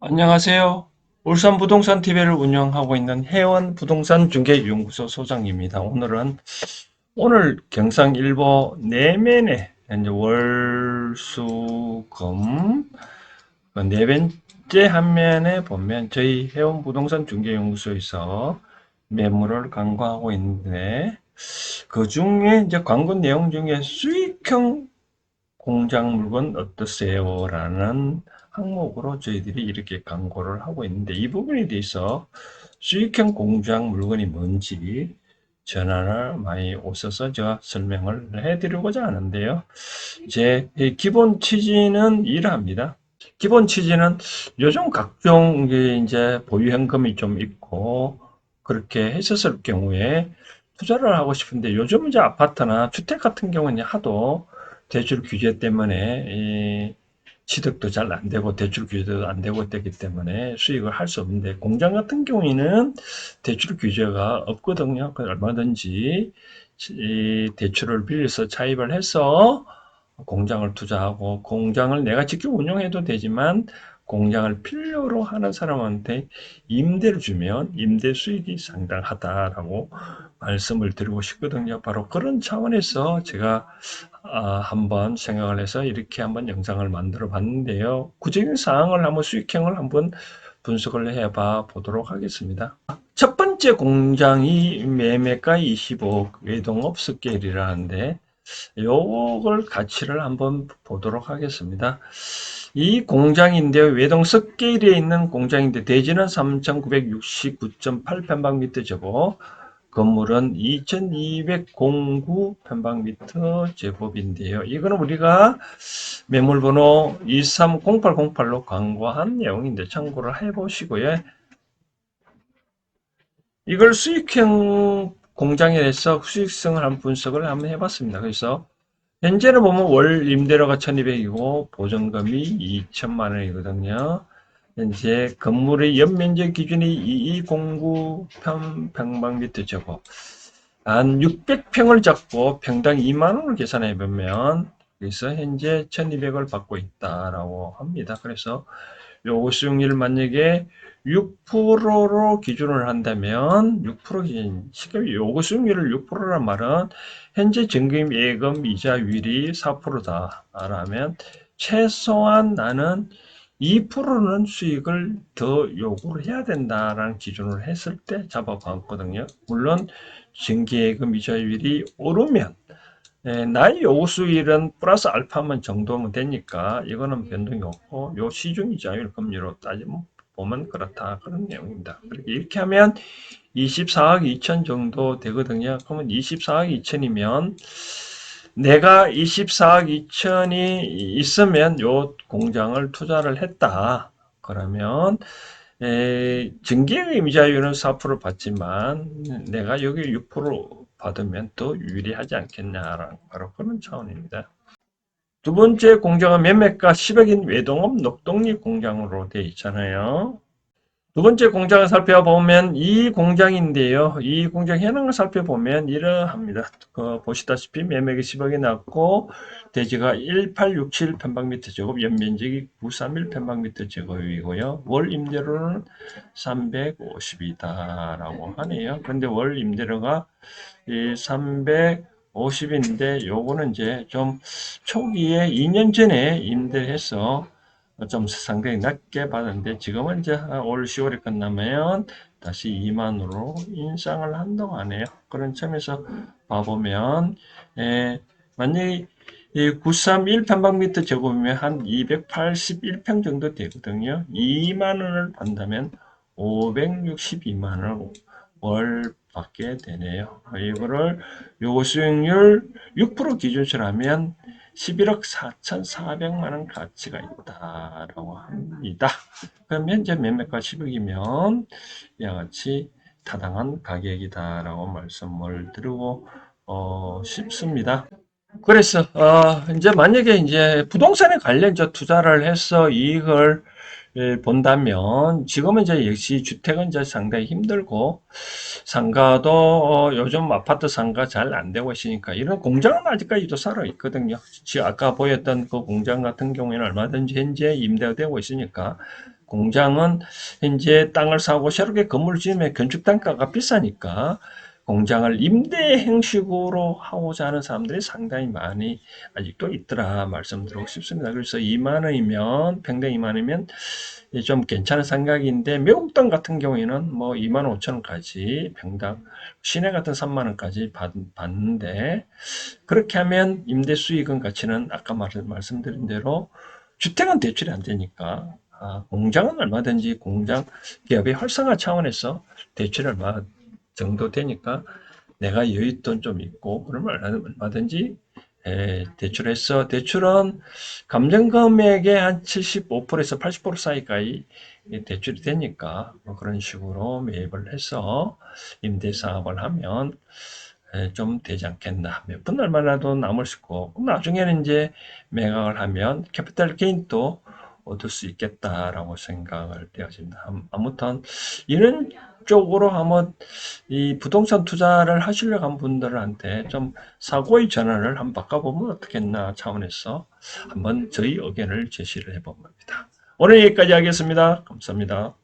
안녕하세요. 울산 부동산 TV를 운영하고 있는 해원 부동산 중개연구소 소장입니다. 오늘은 오늘 경상 일보 내면에 이제 월수금 그네 번째 한면에 보면 저희 해원 부동산 중개연구소에서 매물을 광고하고 있는데 그 중에 이제 광고 내용 중에 수익형 공장 물건 어떠세요? 라는 항목으로 저희들이 이렇게 광고를 하고 있는데 이 부분에 대해서 수익형 공장 물건이 뭔지 전화를 많이 오셔서 제가 설명을 해드리고자 하는데요. 제 기본 취지는 이러합니다. 기본 취지는 요즘 각종 이제 보유 현금이 좀 있고 그렇게 했었을 경우에 투자를 하고 싶은데 요즘 이제 아파트나 주택 같은 경우는 하도 대출 규제 때문에 취득도 잘 안 되고 대출 규제도 안 되고 되기 때문에 수익을 할 수 없는데 공장 같은 경우에는 대출 규제가 없거든요. 그 얼마든지 대출을 빌려서 차입을 해서 공장을 투자하고 공장을 내가 직접 운영해도 되지만 공장을 필요로 하는 사람한테 임대를 주면 임대 수익이 상당하다라고 말씀을 드리고 싶거든요. 바로 그런 차원에서 제가 아, 한번 생각을 해서 이렇게 한번 영상을 만들어 봤는데요. 구체적인 사항을 한번 수익형을 한번 분석을 해봐 보도록 하겠습니다. 첫 번째 공장이 매매가 25억 외동업 스케일이라는데 요걸 가치를 한번 보도록 하겠습니다. 이 공장인데요. 외동 스케일에 있는 공장인데 대지는 3,969.8평방미터제고 건물은 2209 평방미터 제곱인데요. 이거는 우리가 매물번호 230808로 광고한 내용인데 참고를 해보시고요. 이걸 수익형 공장에서 수익성을 한 분석을 한번 해봤습니다. 그래서 현재는 보면 월 임대료가 1200이고 보증금이 2천만 원이거든요. 현재 건물의 연면적 기준이 2209 평방미터 제곱 한 600평을 잡고 평당 2만 원을 계산해 보면 그래서 현재 1200을 받고 있다라고 합니다. 그래서 요거 수용률 만약에 6%로 기준을 한다면 6% 기준, 요거 수용률을 6%란 말은 현재 정금 예금 이자율이 4%다라면 최소한 나는 2%는 수익을 더 요구를 해야 된다라는 기준을 했을 때 잡아봤거든요. 물론 정기예금 이자율이 오르면 예, 나의 요구 수익은 플러스 알파만 정도면 되니까 이거는 변동이 없고 요 시중 이자율 금리로 따지면 보면 그렇다 그런 내용입니다. 이렇게 하면 24억 2천 정도 되거든요. 그러면 24억 2천이면 내가 24억 2천이 있으면 요 공장을 투자를 했다. 그러면 증기의 이자율은 4% 받지만 내가 여기 6% 받으면 더 유리하지 않겠냐라는 바로 그런 차원입니다. 두 번째 공장은 매매가 10억인 외동업 녹동리 공장으로 되어 있잖아요. 두 번째 공장을 살펴보면 이 공장인데요. 이 공장 현황을 살펴보면 이러합니다. 그 보시다시피 매매가 10억이 났고 대지가 1867 편방미터 제곱, 연면적이 931 편방미터 제곱이고요. 월 임대료는 350이다라고 하네요. 근데 월 임대료가 350인데 요거는 이제 좀 초기에 2년 전에 임대해서 좀 상당히 낮게 받았는데 지금은 이제 올 10월에 끝나면 다시 2만으로 인상을 한다고 하네요. 그런 점에서 봐보면 예, 만약에 931 평방미터 제곱이면 한 281평 정도 되거든요. 2만원을 받는다면 562만원 월 받게 되네요. 이거를 요거 수익률 6% 기준으로 하면 11억 4,400만 원 가치가 있다라고 합니다. 그럼 현재 매매가 10억이면 이와 같이 타당한 가격이다라고 말씀을 드리고 어, 싶습니다. 그래서 어, 이제 만약에 이제 부동산에 관련해서 투자를 해서 이익을 예, 본다면 지금은 이제 역시 주택은 이제 상당히 힘들고 상가도 어, 요즘 아파트 상가 잘 안 되고 있으니까 이런 공장은 아직까지도 살아 있거든요. 아까 보였던 그 공장 같은 경우에는 얼마든지 현재 임대가 되고 있으니까 공장은 현재 땅을 사고 새롭게 건물을 지으면 건축 단가가 비싸니까 공장을 임대 형식으로 하고자 하는 사람들이 상당히 많이 아직도 있더라 말씀드리고 싶습니다. 그래서 2만 원이면 평당 2만 원이면 좀 괜찮은 생각인데 땅 같은 경우에는 뭐 2만 5천 원까지 평당 시내 같은 3만 원까지 받, 받는데 그렇게 하면 임대 수익은 가치는 아까 말, 말씀드린 대로 주택은 대출이 안 되니까 아, 공장은 얼마든지 공장 기업의 활성화 차원에서 대출 얼마 정도 되니까 내가 여윳돈 좀 있고 그러면 얼마- 얼마든지 에, 대출해서 대출은 감정 금액의 한 75%에서 80% 사이까지 대출이 되니까 뭐 그런 식으로 매입을 해서 임대 사업을 하면 에, 좀 되지 않겠나. 몇 분 얼마라도 남을 수 있고, 나중에는 이제 매각을 하면 캐피탈 게인도 얻을 수 있겠다라고 생각을 되어집니다. 암- 아무튼 이런 쪽으로 한번 이 부동산 투자를 하시려고 한 분들한테 좀 사고의 전환을 한번 바꿔보면 어떻겠나 차원에서 한번 저희 의견을 제시를 해본 겁니다. 오늘 여기까지 하겠습니다. 감사합니다.